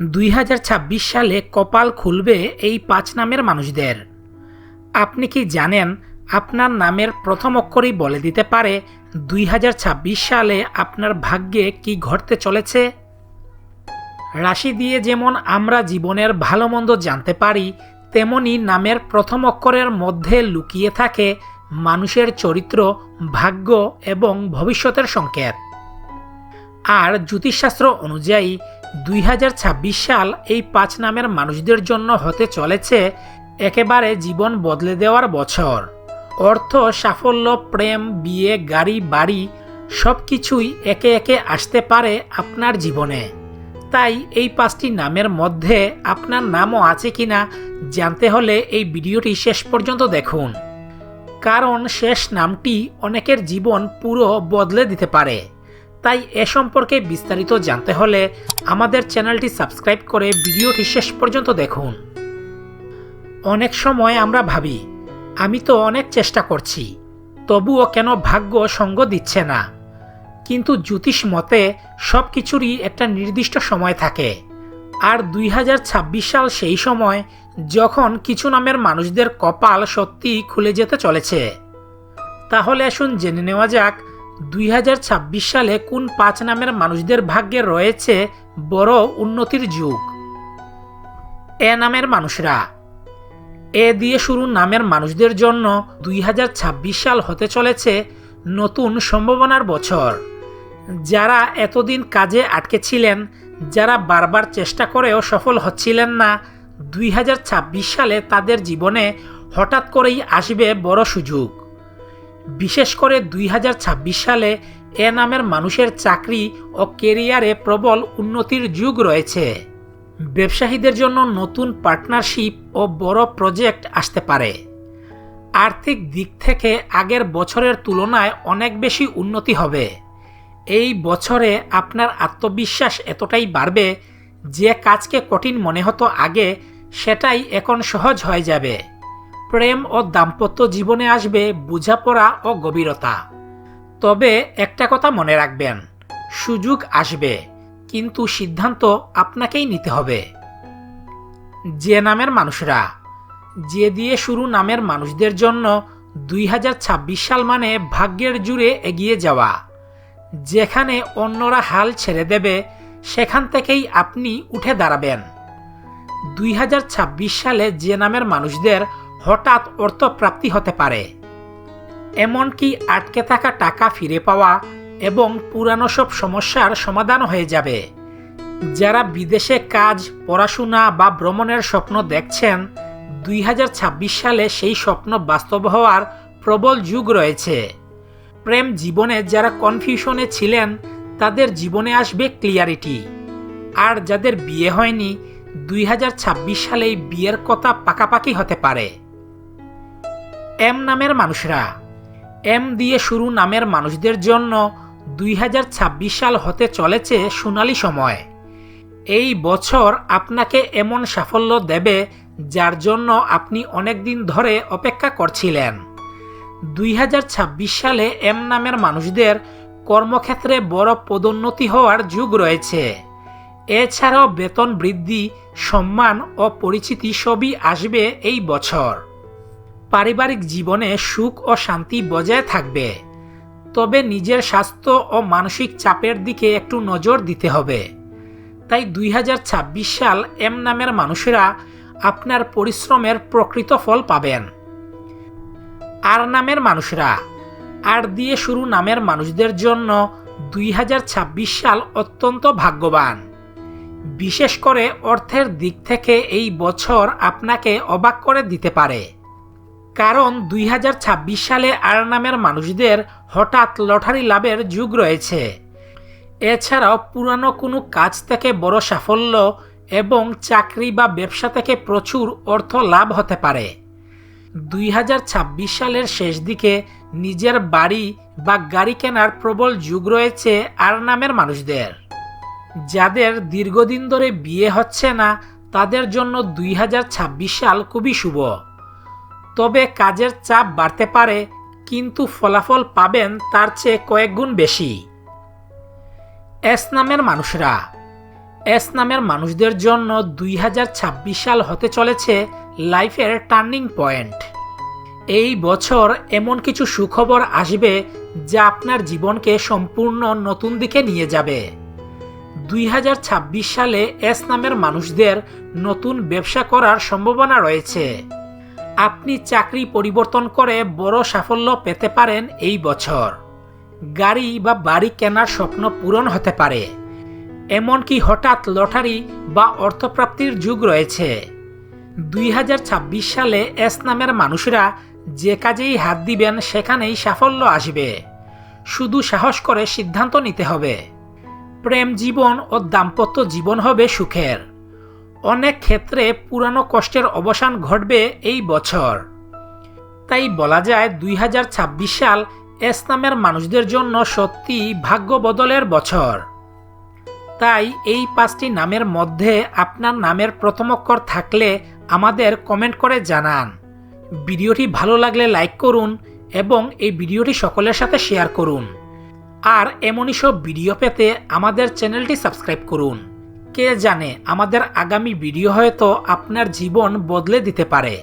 দুই হাজার ছাব্বিশ সালে কপাল খুলবে এই পাঁচ নামের মানুষদের। আপনি কি জানেন আপনার নামের প্রথম অক্ষরই বলে দিতে পারে দুই হাজার ছাব্বিশ সালে আপনার ভাগ্যে কি ঘটতে চলেছে? রাশি দিয়ে যেমন আমরা জীবনের ভালো মন্দ জানতে পারি, তেমনি নামের প্রথম অক্ষরের মধ্যে লুকিয়ে থাকে মানুষের চরিত্র, ভাগ্য এবং ভবিষ্যতের সংকেত। আর জ্যোতিষশাস্ত্র অনুযায়ী দুই হাজার ছাব্বিশ সাল এই পাঁচ নামের মানুষদের জন্য হতে চলেছে একেবারে জীবন বদলে দেওয়ার বছর। অর্থ, সাফল্য, প্রেম, বিয়ে, গাড়ি, বাড়ি সব কিছুই একে একে আসতে পারে আপনার জীবনে। তাই এই পাঁচটি নামের মধ্যে আপনার নামও আছে কিনা জানতে হলে এই ভিডিওটি শেষ পর্যন্ত দেখুন। কারণ শেষ নামটি অনেকের জীবন পুরো বদলে দিতে পারে। তাই এ সম্পর্কে বিস্তারিত জানতে হলে আমাদের চ্যানেলটি সাবস্ক্রাইব করে ভিডিওটি শেষ পর্যন্ত দেখুন। অনেক সময় আমরা ভাবি, আমি তো অনেক চেষ্টা করছি, তবুও কেন ভাগ্য সঙ্গ দিচ্ছে না? কিন্তু জ্যোতিষ মতে সব কিছুরই একটা নির্দিষ্ট সময় থাকে। আর দুই হাজার ছাব্বিশ সাল সেই সময় যখন কিছু নামের মানুষদের কপাল সত্যি খুলে যেতে চলেছে। তাহলে আসুন জেনে নেওয়া যাক দুই হাজার ছাব্বিশ সালে কোন পাঁচ নামের মানুষদের ভাগ্যে রয়েছে বড় উন্নতির যুগ? এ নামের মানুষরা। এ দিয়ে শুরু নামের মানুষদের জন্য দুই হাজার ছাব্বিশ সাল হতে চলেছে নতুন সম্ভাবনার বছর। যারা এতদিন কাজে আটকে ছিলেন, যারা বারবার চেষ্টা করেও সফল হচ্ছিলেন না, দুই হাজার ছাব্বিশ সালে তাদের জীবনে হঠাৎ করেই আসবে বড় সুযোগ। বিশেষ করে দুই হাজার ছাব্বিশ সালে এ নামের মানুষের চাকরি ও কেরিয়ারে প্রবল উন্নতির যুগ রয়েছে। ব্যবসায়ীদের জন্য নতুন পার্টনারশিপ ও বড় প্রজেক্ট আসতে পারে। আর্থিক দিক থেকে আগের বছরের তুলনায় অনেক বেশি উন্নতি হবে। এই বছরে আপনার আত্মবিশ্বাস এতটাই বাড়বে যে কাজকে কঠিন মনে হতো আগে, সেটাই এখন সহজ হয়ে যাবে। প্রেম ও দাম্পত্য জীবনে আসবে বোঝাপড়া ও গভীরতা। তবে একটা কথা মনে রাখবেন, সুযোগ আসবে, কিন্তু সিদ্ধান্ত আপনাকেই নিতে হবে। যে নামের মানুষরা, যে দিয়ে শুরু নামের মানুষদের জন্য দুই হাজার ছাব্বিশ সাল মানে ভাগ্যের জুড়ে এগিয়ে যাওয়া। যেখানে অন্যরা হাল ছেড়ে দেবে, সেখান থেকেই আপনি উঠে দাঁড়াবেন। দুই হাজার ছাব্বিশ সালে যে নামের মানুষদের হঠাৎ অর্থপ্রাপ্তি হতে পারে। এমনকি আটকে থাকা টাকা ফিরে পাওয়া এবং পুরানো সব সমস্যার সমাধান হয়ে যাবে। যারা বিদেশে কাজ, পড়াশোনা বা ভ্রমণের স্বপ্ন দেখছেন, দুই হাজার ছাব্বিশ সালে সেই স্বপ্ন বাস্তব হওয়ার প্রবল যুগ রয়েছে। প্রেম জীবনে যারা কনফিউশনে ছিলেন, তাদের জীবনে আসবে ক্লিয়ারিটি। আর যাদের বিয়ে হয়নি, দুই হাজার ছাব্বিশ সালেই বিয়ের কথা পাকাপাকি হতে পারে। এম নামের মানুষরা। এম দিয়ে শুরু নামের মানুষদের জন্য দুই হাজার ছাব্বিশ সাল হতে চলেছে সোনালি সময়। এই বছর আপনাকে এমন সাফল্য দেবে যার জন্য আপনি অনেক দিন ধরে অপেক্ষা করছিলেন। দুই হাজার ছাব্বিশ সালে এম নামের মানুষদের কর্মক্ষেত্রে বড় পদোন্নতি হওয়ার যুগ রয়েছে। এছাড়াও বেতন বৃদ্ধি, সম্মান ও পরিচিতি সবই আসবে এই বছর। পারিবারিক জীবনে সুখ ও শান্তি বজায় থাকবে। তবে নিজের স্বাস্থ্য ও মানসিক চাপের দিকে একটু নজর দিতে হবে। তাই দুই হাজার ছাব্বিশ সাল এম নামের মানুষেরা আপনার পরিশ্রমের প্রকৃত ফল পাবেন। আর নামের মানুষরা, আর দিয়ে শুরু নামের মানুষদের জন্য দুই হাজার ছাব্বিশ সাল অত্যন্ত ভাগ্যবান। বিশেষ করে অর্থের দিক থেকে এই বছর আপনাকে অবাক করে দিতে পারে। কারণ দুই হাজার ছাব্বিশ সালে আর নামের মানুষদের হঠাৎ লটারি লাভের যুগ রয়েছে। এছাড়াও পুরানো কোনো কাজ থেকে বড় সাফল্য এবং চাকরি বা ব্যবসা থেকে প্রচুর অর্থ লাভ হতে পারে। দুই হাজার ছাব্বিশ সালের শেষ দিকে নিজের বাড়ি বা গাড়ি কেনার প্রবল যুগ রয়েছে আর নামের মানুষদের। যাদের দীর্ঘদিন ধরে বিয়ে হচ্ছে না, তাদের জন্য দুই হাজার ছাব্বিশ সাল খুবই শুভ। তবে কাজের চাপ বাড়তে পারে, কিন্তু ফলাফল পাবেন তার চেয়ে কয়েক গুণ বেশি। এস নামের মানুষরা। এস নামের মানুষদের জন্য দুই হাজার ছাব্বিশ সাল হতে চলেছে লাইফের টার্নিং পয়েন্ট। এই বছর এমন কিছু সুখবর আসবে যা আপনার জীবনকে সম্পূর্ণ নতুন দিকে নিয়ে যাবে। দুই হাজার ছাব্বিশ সালে এস নামের মানুষদের নতুন ব্যবসা করার সম্ভাবনা রয়েছে। আপনি চাকরি পরিবর্তন করে বড় সাফল্য পেতে পারেন এই বছর। গাড়ি বা বাড়ি কেনার স্বপ্ন পূরণ হতে পারে। এমনকি হঠাৎ লটারি বা অর্থপ্রাপ্তির যুগ রয়েছে। দুই হাজার ছাব্বিশ সালে এস নামের মানুষরা যে কাজেই হাত দিবেন, সেখানেই সাফল্য আসবে। শুধু সাহস করে সিদ্ধান্ত নিতে হবে। প্রেম জীবন ও দাম্পত্য জীবন হবে সুখের। অনেক ক্ষেত্রে পুরানো কষ্টের অবসান ঘটবে এই বছর। তাই বলা যায় দুই হাজার ছাব্বিশ সাল এস নামের মানুষদের জন্য সত্যি ভাগ্য বদলের বছর। তাই এই পাঁচটি নামের মধ্যে আপনার নামের প্রথম অক্ষর থাকলে আমাদের কমেন্ট করে জানান। ভিডিওটি ভালো লাগলে লাইক করুন এবং এই ভিডিওটি সকলের সাথে শেয়ার করুন। আর এমনই সব ভিডিও পেতে আমাদের চ্যানেলটি সাবস্ক্রাইব করুন। কে জানে আমাদের আগামী ভিডিও হয়তো আপনার জীবন বদলে দিতে পারে।